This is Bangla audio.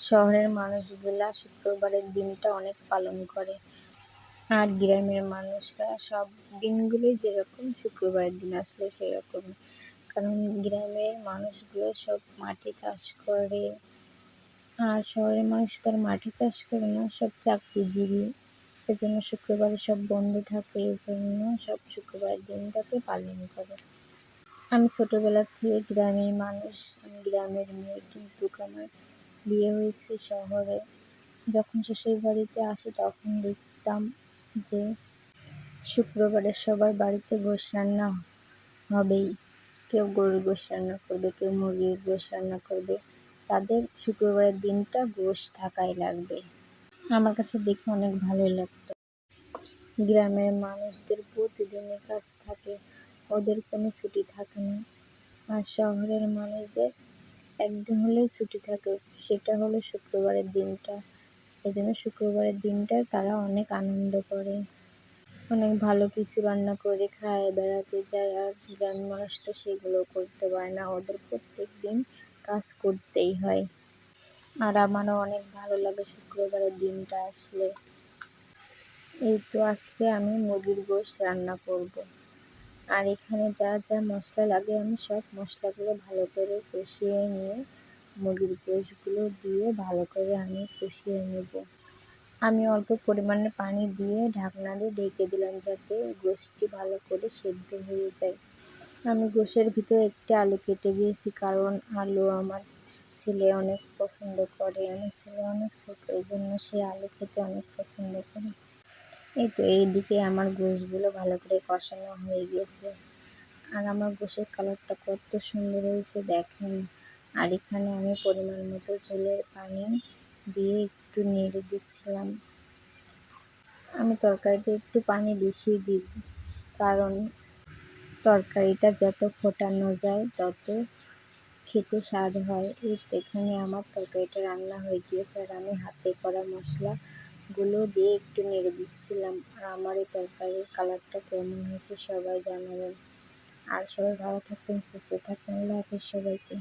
শহরের মানুষগুলা শুক্রবারের দিনটা অনেক পালন করে। আর গ্রামের মানুষরা সব দিনগুলোই যেরকম শুক্রবারের দিন আসলে সেরকম। কারণ গ্রামের মানুষগুলো সব মাঠে চাষ করে। আর শহরের মানুষ তার মাঠে চাষ করে না, সব চাকরিজীবী। এজন্য শুক্রবারে সব বন্ধ থাকে এই জন্য সব শুক্রবারের দিনটাকে পালন করে। আমি ছোটোবেলা থেকে গ্রামের মানুষ গ্রামের মেয়ে কিন্তু আমার বিয়ে হয়েছে শহরে। যখন শ্বশুর বাড়িতে আসি তখন দেখতাম যে শুক্রবারে সবার বাড়িতে গোশ রান্না হবেই। কেউ গরুর গোশ রান্না করবে, কেউ মুরগির গোশ রান্না করবে। তাদের শুক্রবারের দিনটা গোশ থাকাই লাগবে। আমার কাছে দেখে অনেক ভালোই লাগতো। গ্রামের মানুষদের প্রতিদিনই কাজ থাকে, ওদের কোনো ছুটি থাকে না। আর শহরের মানুষদের একদিন হলেও ছুটি থাকে, সেটা হলো শুক্রবারের দিনটা। এই জন্য শুক্রবারের দিনটা তারা অনেক আনন্দ করে। অনেক ভালো কিছু রান্না করে খায়, বেড়াতে যায়, আর গ্রামের মানুষ তো সেগুলো করতে পারে না। ওদের প্রত্যেক দিন কাজ করতেই হয়। আর আমারও অনেক ভালো লাগে শুক্রবারের দিনটা আসলে। এই তো আজকে আমি মুরগির গোশ রান্না করব। আর এখানে যা যা মশলা লাগে আমি সব মশলাগুলো ভালো করে কষিয়ে নিয়ে মুরগির গোশগুলো দিয়ে ভালো করে আমি কষিয়ে নেব। আমি অল্প পরিমাণে পানি দিয়ে ঢাকনা দিয়ে ঢেকে দিলাম যাতে গোশটি ভালো করে সেদ্ধ হয়ে যায়। আমি গোশের ভিতরে একটি আলু কেটে দিয়েছি কারণ আলু আমার ছেলে অনেক পছন্দ করে। আমার ছেলে অনেক ছোটো এই জন্য সে আলু খেতে অনেক পছন্দ করে। এই তো এইদিকে আমার গোশগুলো ভালো করে কষানো হয়ে গেছে। আর আমার গোশের কালারটা কত সুন্দর হয়েছে দেখেন। আর এখানে আমি পরিমাণ মতো ঝোলের পানি দিয়ে একটু নেড়ে দিচ্ছিলাম। আমি তরকারিতে একটু পানি বেশি দিই কারণ তরকারিটা যত ফোটানো যায়, তত খেতে স্বাদ হয়। এখানে আমার তরকারিটা রান্না হয়ে গিয়েছে, আর আমি হাতে করা মশলাগুলো দিয়ে একটু নেড়ে দিচ্ছিলাম। আর আমার এই তরকারির কালারটা কেমন হয়েছে সবাই জানাবেন। আর সবাই ভালো থাকবেন, সুস্থ থাকবেন। আল্লাহ হাফিজ সবাইকে।